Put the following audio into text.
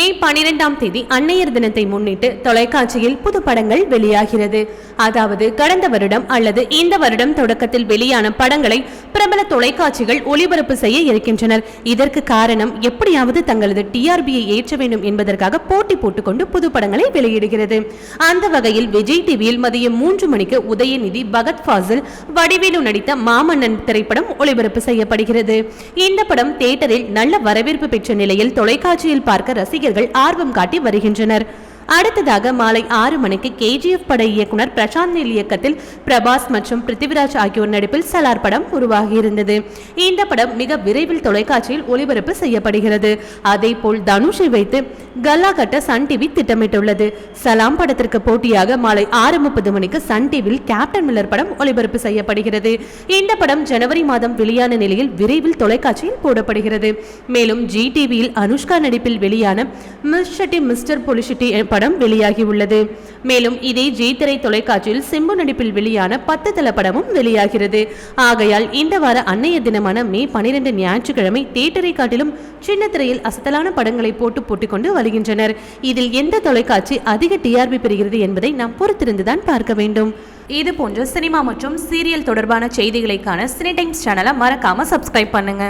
மே பனிரெண்டாம் தேதி அன்னையர் தினத்தை முன்னிட்டு தொலைக்காட்சியில் புது படங்கள் வெளியாகிறது. அதாவது கடந்த வருடம் அல்லது இந்த வருடம் தொடக்கத்தில் வெளியான படங்களை பிரபல தொலைக்காட்சிகள் ஒளிபரப்பு செய்ய இருக்கின்றனர். இதற்கு காரணம் எப்படியாவது தங்களது டிஆர்பியை ஏற்ற வேண்டும் என்பதற்காக போட்டி போட்டுக்கொண்டு புது படங்களை வெளியிடுகிறது. அந்த வகையில் விஜய் டிவியில் மதியம் மூன்று மணிக்கு உதயநிதி பகத் ஃபாசில் வடிவேலு நடித்த மாமன்னன் திரைப்படம் ஒளிபரப்பு செய்யப்படுகிறது. இந்த படம் தியேட்டரில் நல்ல வரவேற்பு பெற்ற நிலையில் தொலைக்காட்சியில் பார்க்க இளைஞர்கள் ஆர்வம் காட்டி வருகின்றனர். அடுத்ததாக மாலை ஆறு மணிக்கு கேஜிஎஃப் பட இயக்குனர் பிரசாந்த் நீல் இயக்கத்தில் பிரபாஸ் மற்றும் பிருத்திவிராஜ் ஆகியோர் நடிப்பில் சலார் படம் உருவாகியிருந்தது. இந்த படம் மிக விரைவில் தொலைக்காட்சியில் ஒளிபரப்பு செய்யப்படுகிறது. அதே போல் தனுஷை வைத்து கல்லா கட்ட சன் டிவி திட்டமிட்டுள்ளது. சலாம் படத்திற்கு போட்டியாக மாலை ஆறு முப்பது மணிக்கு சன் டிவியில் கேப்டன் மில்லர் படம் ஒளிபரப்பு செய்யப்படுகிறது. இந்த படம் ஜனவரி மாதம் வெளியான நிலையில் விரைவில் தொலைக்காட்சியில் போடப்படுகிறது. மேலும் ஜி டிவியில் அனுஷ்கா நடிப்பில் வெளியான மிஸ் ஷெட்டி மிஸ்டர் பொலிஷெட்டி படம் வெளியாகியுள்ளது. மேலும் இதே ஜி திரை தொலைக்காட்சியில் சிம்பு நடிப்பில் வெளியான பத்து தள படமும் வெளியாகிறது. ஆகையால் இந்த வார அன்னைய தினமான மே பனிரெண்டு ஞாயிற்றுக்கிழமை தியேட்டரை காட்டிலும் சின்ன திரையில் அசத்தலான படங்களை போட்டு போட்டுக்கொண்டு வருகின்றனர். இதில் எந்த தொலைக்காட்சி அதிக டிஆர்பி பெறுகிறது என்பதை நாம் பொறுத்திருந்துதான் பார்க்க வேண்டும். இது போன்ற சினிமா மற்றும் சீரியல் தொடர்பான செய்திகளைக்கான சினி டைம்ஸ் சேனலை மறக்காம சப்ஸ்கிரைப் பண்ணுங்க.